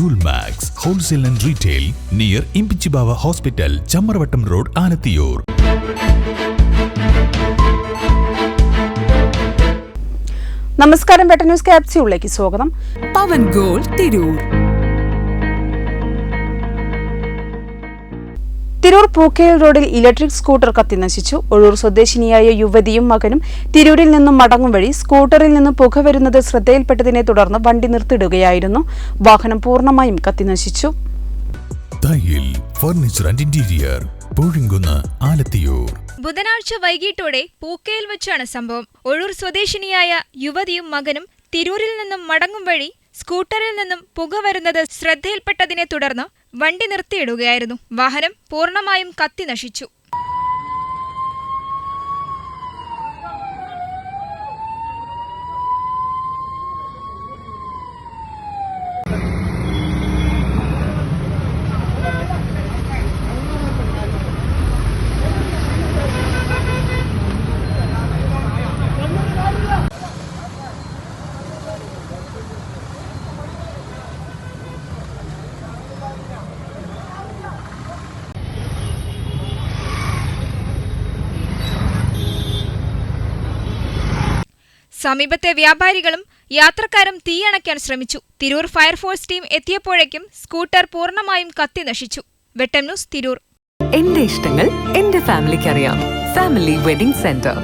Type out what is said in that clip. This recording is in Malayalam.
Joule Max wholesale and retail near Imbichibava hospital Chamravattam road Alathiyur നമസ്കാരം വെട്ട ന്യൂസ് ക്യാപ്സ്യൂളിലേക്ക് സ്വാഗതം. പവൻ ഗോൾ തിരൂർ. തിരൂർ പൂക്കയിൽ റോഡിൽ ഇലക്ട്രിക് സ്കൂട്ടർ കത്തിനശിച്ചു ഒഴൂർ സ്വദേശിനിയായ യുവതിയും മകനും തിരൂരിൽ നിന്നും മടങ്ങും വഴി സ്കൂട്ടറിൽ നിന്നും പുക വരുന്നത് ശ്രദ്ധയിൽപ്പെട്ടതിനെ തുടർന്ന് വണ്ടി നിർത്തിയിടുകയായിരുന്നു. വാഹനം പൂർണമായും കത്തിനശിച്ചു ഫർണിച്ചർ ആൻഡ് ഇന്റീരിയർ ആലത്തിയൂർ. ബുധനാഴ്ച വൈകിട്ടോടെ പൂക്കയിൽ വെച്ചാണ് സംഭവം. ഒഴൂർ സ്വദേശിനിയായ യുവതിയും മകനും തിരൂരിൽ നിന്നും മടങ്ങും വഴി സ്കൂട്ടറിൽ നിന്നും പുക വരുന്നത് ശ്രദ്ധയിൽപ്പെട്ടതിനെ തുടർന്ന് വണ്ടി നിർത്തിയിടുകയായിരുന്നു. വാഹനം പൂർണമായും കത്തി നശിച്ചു. സമീപത്തെ വ്യാപാരികളും യാത്രക്കാരും തീയണയ്ക്കാൻ ശ്രമിച്ചു. തിരൂർ ഫയർഫോഴ്സ് ടീം എത്തിയപ്പോഴേക്കും സ്കൂട്ടർ പൂർണമായും കത്തി നശിച്ചു. വെട്ടം ന്യൂസ് തിരൂർ. എന്റെ ഇഷ്ടങ്ങൾ എന്റെ ഫാമിലിക്ക് അറിയാം ഫാമിലി വെഡിംഗ് സെന്റർ.